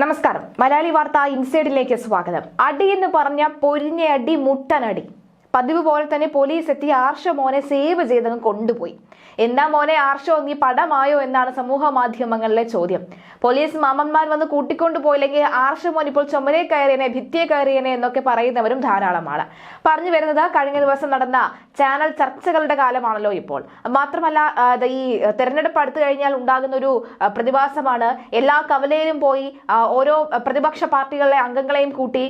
നമസ്കാരം. മലയാളി വാർത്ത ഇൻസൈഡിലേക്ക് സ്വാഗതം. അടി എന്ന് പറഞ്ഞ പൊരിഞ്ഞ അടി മുട്ടനടി പതിവ് പോലെ തന്നെ പോലീസ് എത്തി ആർഷ മോനെ സേവ് ചെയ്തങ്ങ് കൊണ്ടുപോയി. എന്താ മോനെ ആർഷോ നീ പടമായോ എന്നാണ് സമൂഹ മാധ്യമങ്ങളിലെ ചോദ്യം. പോലീസ് മാമന്മാർ വന്ന് കൂട്ടിക്കൊണ്ടു പോയില്ലെങ്കിൽ ആർഷ മോൻ ഇപ്പോൾ ചുമരെ കയറിയനെ ഭിത്തിയെ കയറിയനെ എന്നൊക്കെ പറയുന്നവരും ധാരാളമാണ് പറഞ്ഞു വരുന്നത് കഴിഞ്ഞ ദിവസം നടന്ന ചാനൽ ചർച്ചകളുടെ കാലമാണല്ലോ ഇപ്പോൾ. മാത്രമല്ല ഈ തെരഞ്ഞെടുപ്പ് അടുത്തു കഴിഞ്ഞാൽ ഉണ്ടാകുന്ന ഒരു പ്രതിഭാസമാണ് എല്ലാ കവലയിലും പോയി ഓരോ പ്രതിപക്ഷ പാർട്ടികളിലെ അംഗങ്ങളെയും കൂട്ടി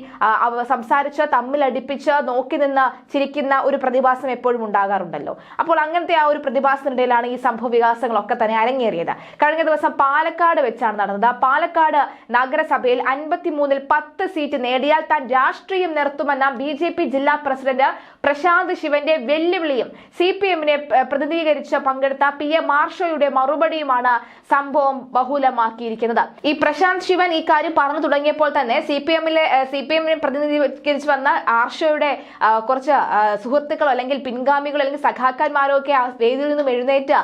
സംസാരിച്ച് തമ്മിലടിപ്പിച്ച് നോക്കി നിന്ന് ചിരിക്കുന്ന ഒരു പ്രതിഭാസം എപ്പോഴും ഉണ്ടാകാറുണ്ടല്ലോ. അപ്പോൾ അങ്ങനത്തെ ആ ഒരു പ്രതിഭാസത്തിനിടയിലാണ് ഈ സംഭവ വികാസങ്ങളൊക്കെ തന്നെ അരങ്ങേറിയത്. കഴിഞ്ഞ ദിവസം പാലക്കാട് വെച്ചാണ് നടന്നത്. പാലക്കാട് നഗരസഭയിൽ അൻപത്തിമൂന്നിൽ പത്ത് സീറ്റ് നേടിയാൽ താൻ രാഷ്ട്രീയം നിർത്തുമെന്ന ബി ജെ പി ജില്ലാ പ്രസിഡന്റ് പ്രശാന്ത് ശിവന്റെ വെല്ലുവിളിയും സി പി എമ്മിനെ പ്രതിനിധീകരിച്ച് പങ്കെടുത്ത പി എ മാർഷോയുടെ മറുപടിയുമാണ് സംഭവം ബഹുലമാക്കിയിരിക്കുന്നത്. ഈ പ്രശാന്ത് ശിവൻ ഈ കാര്യം പറഞ്ഞു തുടങ്ങിയപ്പോൾ തന്നെ സി പി എമ്മിലെ സി പി എമ്മിനെ പ്രതിനിധീകരിച്ച് വന്ന ആർഷോയുടെ കുറച്ച് സുഹൃത്തുക്കളോ അല്ലെങ്കിൽ പിൻഗാമികളോ അല്ലെങ്കിൽ സഖാക്കന്മാരോ ഒക്കെ ആ വേദിയിൽ നിന്നും എഴുന്നേറ്റ്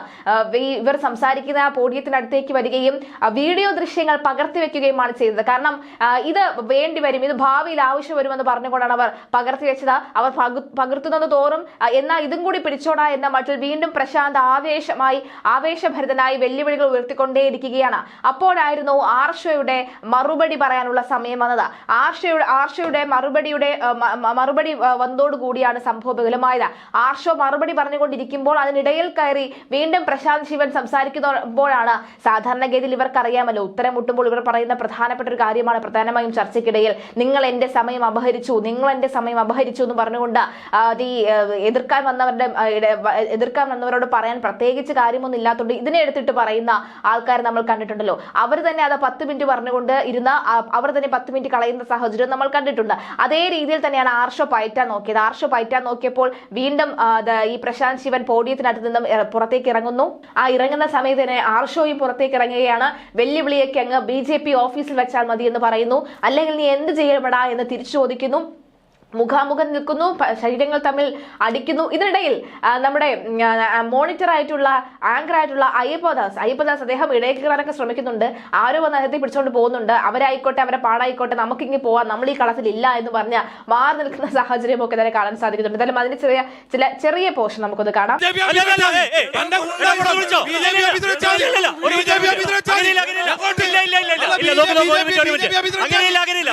ഇവർ സംസാരിക്കുന്ന ആ പോഡിയത്തിനടുത്തേക്ക് വരികയും വീഡിയോ ദൃശ്യങ്ങൾ പകർത്തി വെക്കുകയുമാണ് ചെയ്തത്. കാരണം ഇത് വേണ്ടി വരും ഇത് ഭാവിയിൽ ആവശ്യം വരുമെന്ന് പറഞ്ഞുകൊണ്ടാണ് അവർ പകർത്തി വെച്ചത്. അവർ പകു- പകർത്തുന്നത് തോറും എന്നാൽ ഇതും കൂടി പിടിച്ചോടാ എന്ന മട്ടിൽ വീണ്ടും പ്രശാന്ത് ആവേശമായി ആവേശഭരിതനായി വെല്ലുവിളികൾ ഉയർത്തിക്കൊണ്ടേയിരിക്കുകയാണ്. അപ്പോഴായിരുന്നു ആർഷയുടെ മറുപടി പറയാനുള്ള സമയം വന്നത്. ആർഷയുടെ ആർഷയുടെ മറുപടിയുടെ മറുപടി ആ, വന്നതോടുകൂടിയാണ് സംഭവം ബഹുലമായത്. ആർഷോ മറുപടി പറഞ്ഞുകൊണ്ടിരിക്കുമ്പോൾ അതിനിടയിൽ കയറി വീണ്ടും പ്രശാന്ത് ശിവൻ സംസാരിക്കുമ്പോഴാണ് സാധാരണഗതിയിൽ ഇവർക്കറിയാമല്ലോ. ഉത്തരം മുട്ടുമ്പോൾ ഇവർ പറയുന്ന പ്രധാനപ്പെട്ട ഒരു കാര്യമാണ് പ്രധാനമായും ചർച്ചയ്ക്കിടയിൽ. നിങ്ങൾ എന്റെ സമയം അപഹരിച്ചു നിങ്ങൾ എന്റെ സമയം അപഹരിച്ചു എന്ന് പറഞ്ഞുകൊണ്ട് ഈ എതിർക്കാൻ വന്നവരുടെ എതിർക്കാൻ വന്നവരോട് പറയാൻ പ്രത്യേകിച്ച് കാര്യമൊന്നും ഇല്ലാത്തതുകൊണ്ട് ഇതിനെ എടുത്തിട്ട് പറയുന്ന ആൾക്കാരെ നമ്മൾ കണ്ടിട്ടുണ്ടല്ലോ. അവർ തന്നെ അത് പത്ത് മിനിറ്റ് പറഞ്ഞുകൊണ്ട് ഇരുന്ന അവർ തന്നെ പത്ത് മിനിറ്റ് കളയുന്ന സാഹചര്യം നമ്മൾ കണ്ടിട്ടുണ്ട്. അതേ രീതിയിൽ തന്നെയാണ് ആർഷോ പയറ്റാൻ നോക്കിയത്. ആർഷോ പയറ്റാൻ നോക്കിയപ്പോൾ വീണ്ടും ഈ പ്രശാന്ത് ശിവൻ പോഡിയത്തിനടുത്ത് നിന്നും പുറത്തേക്ക് ഇറങ്ങുന്നു. ആ ഇറങ്ങുന്ന സമയത്ത് തന്നെ ആർഷോയും പുറത്തേക്ക് ഇറങ്ങുകയാണ്. വെല്ലുവിളിയൊക്കെ അങ്ങ് ബി ജെ പി ഓഫീസിൽ വെച്ചാൽ മതി എന്ന് പറയുന്നു. അല്ലെങ്കിൽ നീ എന്ത് ചെയ്യപ്പെടാ എന്ന് തിരിച്ചു ചോദിക്കുന്നു. മുഖാമുഖം നിൽക്കുന്നു ശരീരങ്ങൾ തമ്മിൽ അടിക്കുന്നു ഇതിനിടയിൽ നമ്മുടെ മോണിറ്റർ ആയിട്ടുള്ള ആങ്കർ ആയിട്ടുള്ള അയ്യപ്പദാസ് അയ്യപ്പദാസ് അദ്ദേഹം ഇടയിൽ കയറാനൊക്കെ ശ്രമിക്കുന്നുണ്ട് ആരോ വന്ന് അദ്ദേഹത്തെ പിടിച്ചുകൊണ്ട് പോകുന്നുണ്ട് അവരായിക്കോട്ടെ അവരെ പാടായിക്കോട്ടെ നമുക്കിങ്ങനെ പോവാം നമ്മൾ ഈ കളത്തിൽ ഇല്ല എന്ന് പറഞ്ഞ മാറി നിൽക്കുന്ന സാഹചര്യമൊക്കെ തന്നെ കാണാൻ സാധിക്കുന്നുണ്ട് എന്തായാലും അതിന്റെ ചെറിയ ചില ചെറിയ പോർഷൻ നമുക്കൊന്ന് കാണാം. അങ്ങനെയില്ല, അങ്ങനെയില്ല.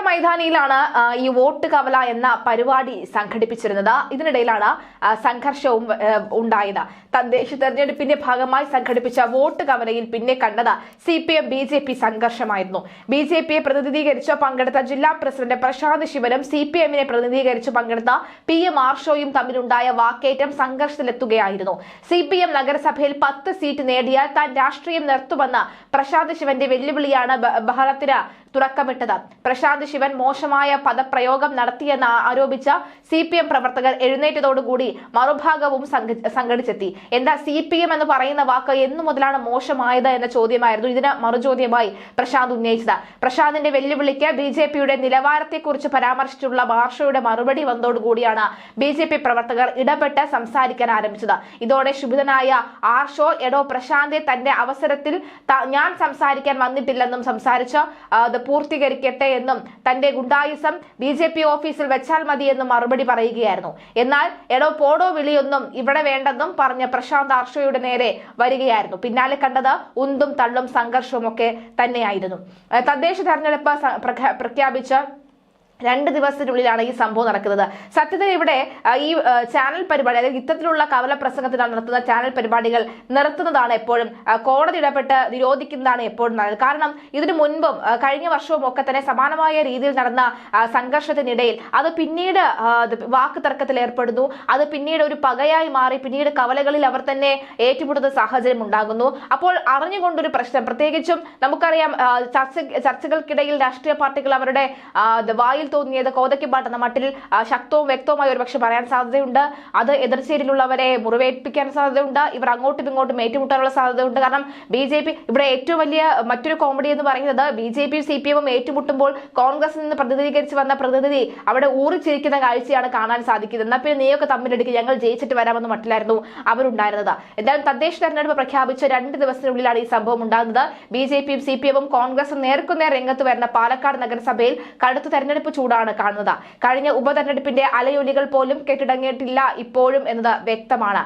മൈതാനിയിലാണ് ഈ വോട്ട് കവല എന്ന പരിപാടി സംഘടിപ്പിച്ചിരുന്നത്. ഇതിനിടയിലാണ് സംഘർഷവും ഉണ്ടായത്. തദ്ദേശ തെരഞ്ഞെടുപ്പിന്റെ ഭാഗമായി സംഘടിപ്പിച്ച വോട്ട് കവലയിൽ പിന്നെ കണ്ടത് C P M B J P സംഘർഷമായിരുന്നു. B J പിയെ പ്രതിനിധീകരിച്ച് പങ്കെടുത്ത ജില്ലാ പ്രസിഡന്റ് പ്രശാന്ത് ശിവനും സി പി എമ്മിനെ പ്രതിനിധീകരിച്ച് പങ്കെടുത്ത പി എം ആർഷോയും തമ്മിലുണ്ടായ വാക്കേറ്റം സംഘർഷത്തിലെത്തുകയായിരുന്നു. സി പി എം നഗരസഭയിൽ പത്ത് സീറ്റ് നേടിയാൽ താൻ രാഷ്ട്രീയം നിർത്തുമെന്ന് പ്രശാന്ത് ശിവന്റെ വെല്ലുവിളിയാണ് ബഹളത്തിന് തുറക്കമിട്ടത് പ്രശാന്ത് ശിവൻ മോശമായ പദപ്രയോഗം നടത്തിയെന്ന് ആരോപിച്ച സി പി എം പ്രവർത്തകർ എഴുന്നേറ്റതോടുകൂടി മറുഭാഗവും സംഘ- സംഘടിച്ചെത്തി. എന്താ സി പി എം എന്ന് പറയുന്ന വാക്ക് എന്നു മുതലാണ് മോശമായത് എന്ന ചോദ്യമായിരുന്നു ഇതിന് മറുചോദ്യമായി പ്രശാന്ത് ഉന്നയിച്ചത്. പ്രശാന്തിന്റെ വെല്ലുവിളിക്ക് ബി ജെ പിയുടെ നിലവാരത്തെക്കുറിച്ച് പരാമർശിച്ചുള്ള ഭാഷയുടെ മറുപടി വന്നതോടുകൂടിയാണ് ബി ജെ പി പ്രവർത്തകർ ഇടപെട്ട് സംസാരിക്കാൻ ആരംഭിച്ചത്. ഇതോടെ ശുഭിതനായ ആർഷോ എടോ പ്രശാന്തെ തന്റെ അവസരത്തിൽ ഞാൻ സംസാരിക്കാൻ വന്നിട്ടില്ലെന്നും സംസാരിച്ച് പൂർത്തീകരിക്കട്ടെ എന്നും തന്റെ ഗുണ്ടായുസം ബി ജെ പി ഓഫീസിൽ വെച്ചാൽ മതിയെന്നും മറുപടി പറയുകയായിരുന്നു. എന്നാൽ എടോ പോടോ വിളിയൊന്നും ഇവിടെ വേണ്ടെന്നും പറഞ്ഞ പ്രശാന്ത് ആർഷയുടെ നേരെ വരികയായിരുന്നു. പിന്നാലെ കണ്ടത് ഉന്തും തള്ളും സംഘർഷവും ഒക്കെ തന്നെയായിരുന്നു. തദ്ദേശ തെരഞ്ഞെടുപ്പ് പ്രഖ്യാപിച്ച രണ്ട് ദിവസത്തിനുള്ളിലാണ് ഈ സംഭവം നടക്കുന്നത്. സത്യത്തിൽ ഇവിടെ ഈ ചാനൽ പരിപാടി അതായത് ഇത്തരത്തിലുള്ള കവല പ്രസംഗത്തിനാണ് നടത്തുന്ന ചാനൽ പരിപാടികൾ നിർത്തുന്നതാണ് എപ്പോഴും. കോടതി ഇടപെട്ട് നിരോധിക്കുന്നതാണ് എപ്പോഴും നല്ലത്. കാരണം ഇതിനു മുൻപും കഴിഞ്ഞ വർഷവും ഒക്കെ തന്നെ സമാനമായ രീതിയിൽ നടന്ന സംഘർഷത്തിനിടയിൽ അത് പിന്നീട് വാക്ക് തർക്കത്തിൽ ഏർപ്പെടുന്നു. അത് പിന്നീട് ഒരു പകയായി മാറി പിന്നീട് കവലകളിൽ അവർ തന്നെ ഏറ്റുമുട്ടുന്ന സാഹചര്യം ഉണ്ടാകുന്നു. അപ്പോൾ അറിഞ്ഞുകൊണ്ടൊരു പ്രശ്നം. പ്രത്യേകിച്ചും നമുക്കറിയാം ചർച്ച ചർച്ചകൾക്കിടയിൽ രാഷ്ട്രീയ പാർട്ടികൾ അവരുടെ വായിൽ തോന്നിയത് കോതയ്ക്കുപാട്ട് പാട്ടെന്ന മട്ടിൽ ശക്തവും വ്യക്തവുമായ ഒരു പക്ഷെ പറയാൻ സാധ്യതയുണ്ട്. അത് എതിർച്ചേരിയിലുള്ളവരെ മുറിവേൽപ്പിക്കാൻ സാധ്യതയുണ്ട്. ഇവർ അങ്ങോട്ടും ഇങ്ങോട്ടും ഏറ്റുമുട്ടാനുള്ള സാധ്യതയുണ്ട്. കാരണം ബി ജെ പി ഇവിടെ ഏറ്റവും വലിയ മറ്റൊരു കോമഡി എന്ന് പറയുന്നത് ബി ജെ പിയും സി പി എമ്മും ഏറ്റുമുട്ടുമ്പോൾ കോൺഗ്രസിൽ നിന്ന് പ്രതിനിധീകരിച്ച് വന്ന പ്രതിനിധി അവിടെ ഊറിച്ചിരിക്കുന്ന കാഴ്ചയാണ് കാണാൻ സാധിക്കുന്നത്. എന്നാൽ പിന്നെ നീയൊക്കെ തമ്മിലെടുക്കുക ഞങ്ങൾ ജയിച്ചിട്ട് വരാമെന്ന് മട്ടിലായിരുന്നു അവരുണ്ടായിരുന്നത്. എന്തായാലും തദ്ദേശ തെരഞ്ഞെടുപ്പ് പ്രഖ്യാപിച്ച രണ്ട് ദിവസത്തിനുള്ളിലാണ് ഈ സംഭവം ഉണ്ടാകുന്നത്. ബി ജെ പിയും സി പി എമ്മും കോൺഗ്രസും നേർക്കുനേർ രംഗത്ത് വരുന്ന പാലക്കാട് നഗരസഭയിൽ കടുത്ത തെരഞ്ഞെടുപ്പ് ചൂടാണ് കാണുന്നത്. കഴിഞ്ഞ ഉപതെരഞ്ഞെടുപ്പിന്റെ അലയൊലികൾ പോലും കെട്ടിടങ്ങിയിട്ടില്ല ഇപ്പോഴും എന്നത് വ്യക്തമാണ്.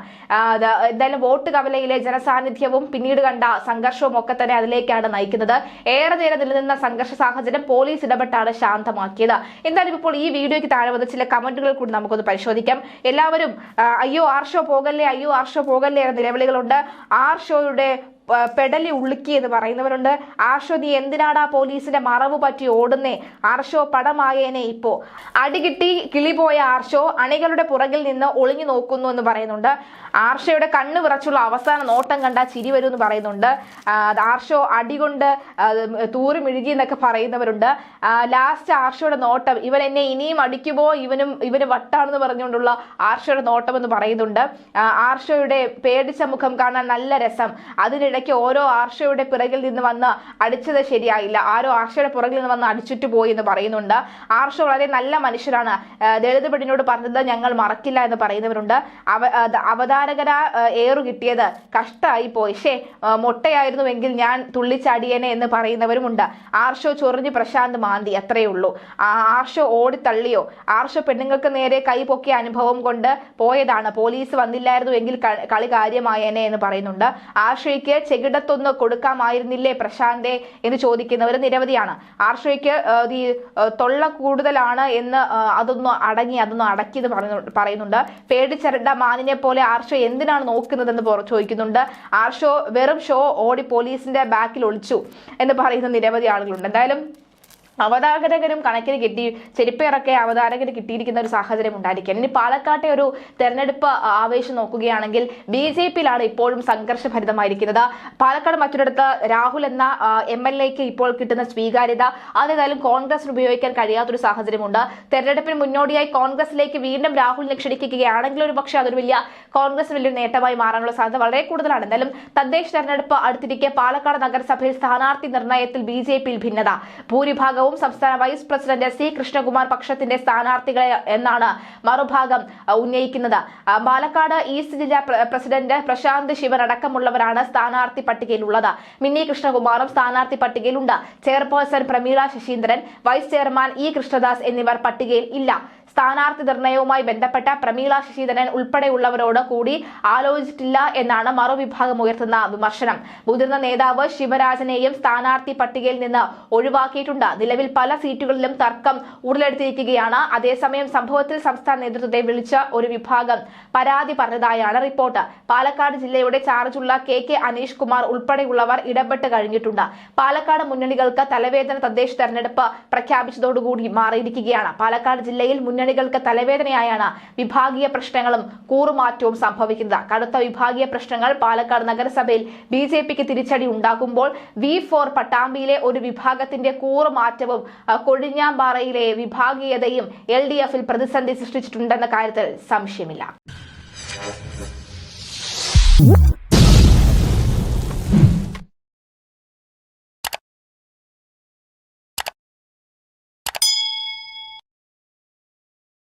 എന്തായാലും വോട്ട് കവലയിലെ ജനസാന്നിധ്യവും പിന്നീട് കണ്ട സംഘർഷവും ഒക്കെ തന്നെ അതിലേക്കാണ് നയിക്കുന്നത്. ഏറെ നേരം നിലനിന്ന സംഘർഷ സാഹചര്യം പോലീസ് ഇടപെട്ടാണ് ശാന്തമാക്കിയത്. എന്തായാലും ഇപ്പോൾ ഈ വീഡിയോയ്ക്ക് താഴെ വന്ന ചില കമന്റുകൾ കൂടി നമുക്കൊന്ന് പരിശോധിക്കാം. എല്ലാവരും അയ്യോ ആർ ഷോ പോകല്ലേ അയ്യോ ആർ ഷോ പോകല്ലേ എന്ന നിലവിളികളുണ്ട്. ആർ ഷോയുടെ പ- പെടലി ഉളുക്കി എന്ന് പറയുന്നവരുണ്ട്. ആർഷോ നീ എന്തിനാടാ പോലീസിന്റെ മറവ് പറ്റി ഓടുന്നേ? ആർഷോ പടമായേനെ ഇപ്പോ. അടികിട്ടി കിളിപോയ ആർഷോ അണികളുടെ പുറകിൽ നിന്ന് ഒളിഞ്ഞു നോക്കുന്നു എന്ന് പറയുന്നുണ്ട്. ആർഷയുടെ കണ്ണ് വിറച്ചുള്ള അവസാന നോട്ടം കണ്ടാ ചിരി വരും എന്ന് പറയുന്നുണ്ട് ആർഷോ അടികൊണ്ട് തൂറി മിഴുകി എന്നൊക്കെ പറയുന്നവരുണ്ട്. ലാസ്റ്റ് ആർഷയുടെ നോട്ടം ഇവൻ എന്നെ ഇനിയും അടിക്കുമോ? ഇവനും ഇവന് വട്ടാണെന്ന് പറഞ്ഞുകൊണ്ടുള്ള ആർഷയുടെ നോട്ടം എന്ന് പറയുന്നുണ്ട്. ആർഷോയുടെ പേടിച്ച മുഖം കാണാൻ നല്ല രസം. അതിനിടയ്ക്ക് ഓരോ ആർഷയുടെ പിറകിൽ നിന്ന് വന്ന് അടിച്ചത് ശരിയായില്ല. ആരോ ആർഷയുടെ പുറകിൽ നിന്ന് വന്ന് അടിച്ചിട്ട് പോയി എന്ന് പറയുന്നുണ്ട്. ആർഷ വളരെ നല്ല മനുഷ്യരാണ്. ദളിത് പെണ്ണിനോട് പറഞ്ഞത് ഞങ്ങൾ മറക്കില്ല എന്ന് പറയുന്നവരുണ്ട്. അവ അവതാരകര ഏറു കിട്ടിയത് കഷ്ടമായി പോയി. ഷേ മുട്ടയായിരുന്നുവെങ്കിൽ ഞാൻ തുള്ളിച്ചാടിയേനെ എന്ന് പറയുന്നവരുമുണ്ട്. ആർഷോ ചൊറിഞ്ഞ് പ്രശാന്ത് മാന്തി അത്രയേ ഉള്ളൂ. ആർഷോ ഓടിത്തള്ളിയോ? ആർഷോ പെണ്ണുങ്ങൾക്ക് നേരെ കൈ പൊക്കിയ അനുഭവം കൊണ്ട് പോയതാണ്. പോലീസ് വന്നില്ലായിരുന്നു എങ്കിൽ കളി കാര്യമായേനെ എന്ന് പറയുന്നുണ്ട്. ആർഷയ്ക്ക് ചെകിടത്തൊന്ന് കൊടുക്കാമായിരുന്നില്ലേ പ്രശാന്തെ എന്ന് ചോദിക്കുന്നവർ നിരവധിയാണ്. ആർഷയ്ക്ക് ഈ തൊള്ള കൂടുതലാണ് എന്ന് അതൊന്ന് അടങ്ങി അതൊന്ന് പറഞ്ഞു പറയുന്നുണ്ട്. പേടിച്ചരണ്ട മാനിനെ പോലെ ആർഷോ എന്തിനാണ് നോക്കുന്നതെന്ന് ചോദിക്കുന്നുണ്ട്. ആർഷോ വെറും ഷോ ഓടി പോലീസിന്റെ ബാക്കിൽ ഒളിച്ചു എന്ന് പറയുന്ന നിരവധി ആളുകളുണ്ട്. എന്തായാലും അവതാരകരും കണക്കിന് കിട്ടി ചെരുപ്പേറൊക്കെ അവതാരകർ കിട്ടിയിരിക്കുന്ന ഒരു സാഹചര്യം ഉണ്ടായിരിക്കും. ഇനി പാലക്കാട്ടെ ഒരു തെരഞ്ഞെടുപ്പ് ആവേശം നോക്കുകയാണെങ്കിൽ ബി ജെ പിയിലാണ് ഇപ്പോഴും സംഘർഷഭരിതമായിരിക്കുന്നത്. പാലക്കാട് മറ്റൊരിടത്ത് രാഹുൽ എന്ന എം എൽ എക്ക് ഇപ്പോൾ കിട്ടുന്ന സ്വീകാര്യത അതേതായാലും കോൺഗ്രസിന് ഉപയോഗിക്കാൻ കഴിയാത്തൊരു സാഹചര്യമുണ്ട്. തെരഞ്ഞെടുപ്പിന് മുന്നോടിയായി കോൺഗ്രസിലേക്ക് വീണ്ടും രാഹുലിനെ ക്ഷണിക്കുകയാണെങ്കിൽ ഒരു പക്ഷേ അതൊരു വലിയ കോൺഗ്രസ് വലിയൊരു നേട്ടമായി മാറാനുള്ള സാധ്യത വളരെ കൂടുതലാണ്. എന്തായാലും തദ്ദേശ തെരഞ്ഞെടുപ്പ് അടുത്തിരിക്കെ പാലക്കാട് നഗരസഭയിൽ സ്ഥാനാർത്ഥി നിർണയത്തിൽ ബി ഭിന്നത. ഭൂരിഭാഗവും സംസ്ഥാന വൈസ് പ്രസിഡന്റ് സി കൃഷ്ണകുമാർ പക്ഷത്തിന്റെ സ്ഥാനാർത്ഥികളെ എന്നാണ് മറുഭാഗം ഉന്നയിക്കുന്നത്. പാലക്കാട് ഈസ്റ്റ് ജില്ലാ പ്രസിഡന്റ് പ്രശാന്ത് ശിവൻ അടക്കമുള്ളവരാണ് സ്ഥാനാർത്ഥി പട്ടികയിലുള്ളത്. മിന്നി കൃഷ്ണകുമാറും സ്ഥാനാർത്ഥി പട്ടികയിലുണ്ട്. Chairperson Prameela Sasheendran vice chairman E Krishnadas എന്നിവർ പട്ടികയിൽ ഇല്ല. സ്ഥാനാർത്ഥി നിർണയവുമായി ബന്ധപ്പെട്ട പ്രമീള ശശിധരൻ ഉൾപ്പെടെയുള്ളവരോട് കൂടി ആലോചിച്ചിട്ടില്ല എന്നാണ് മറുവിഭാഗം ഉയർത്തുന്ന വിമർശനം. മുതിർന്ന നേതാവ് ശിവരാജനെയും സ്ഥാനാർത്ഥി പട്ടികയിൽ നിന്ന് ഒഴിവാക്കിയിട്ടുണ്ട്. നിലവിൽ പല സീറ്റുകളിലും തർക്കം ഉടലെടുത്തിരിക്കുകയാണ് അതേസമയം സംഭവത്തിൽ സംസ്ഥാന നേതൃത്വത്തെ വിളിച്ച ഒരു വിഭാഗം പരാതി പറഞ്ഞതായാണ് റിപ്പോർട്ട്. പാലക്കാട് ജില്ലയുടെ ചാർജുള്ള കെ കെ അനീഷ് കുമാർ ഉൾപ്പെടെയുള്ളവർ ഇടപെട്ട് കഴിഞ്ഞിട്ടുണ്ട്. പാലക്കാട് മുന്നണികൾക്ക് തലവേദന തദ്ദേശ തെരഞ്ഞെടുപ്പ് പ്രഖ്യാപിച്ചതോടുകൂടി മാറിയിരിക്കുകയാണ്. പാലക്കാട് ജില്ലയിൽ മുന്നണികൾക്ക് തലവേദനയായാണ് വിഭാഗീയ പ്രശ്നങ്ങളും കൂറുമാറ്റവും സംഭവിക്കുന്നത്. കടുത്ത വിഭാഗീയ പ്രശ്നങ്ങൾ പാലക്കാട് നഗരസഭയിൽ ബി ജെ പിക്ക് തിരിച്ചടി ഉണ്ടാക്കുമ്പോൾ വി ഫോർ പട്ടാമ്പിയിലെ ഒരു വിഭാഗത്തിന്റെ കൂറുമാറ്റവും കൊഴിഞ്ഞാമ്പാറയിലെ വിഭാഗീയതയും എൽ ഡി എഫിൽ പ്രതിസന്ധി സൃഷ്ടിച്ചിട്ടുണ്ടെന്ന കാര്യത്തിൽ സംശയമില്ല.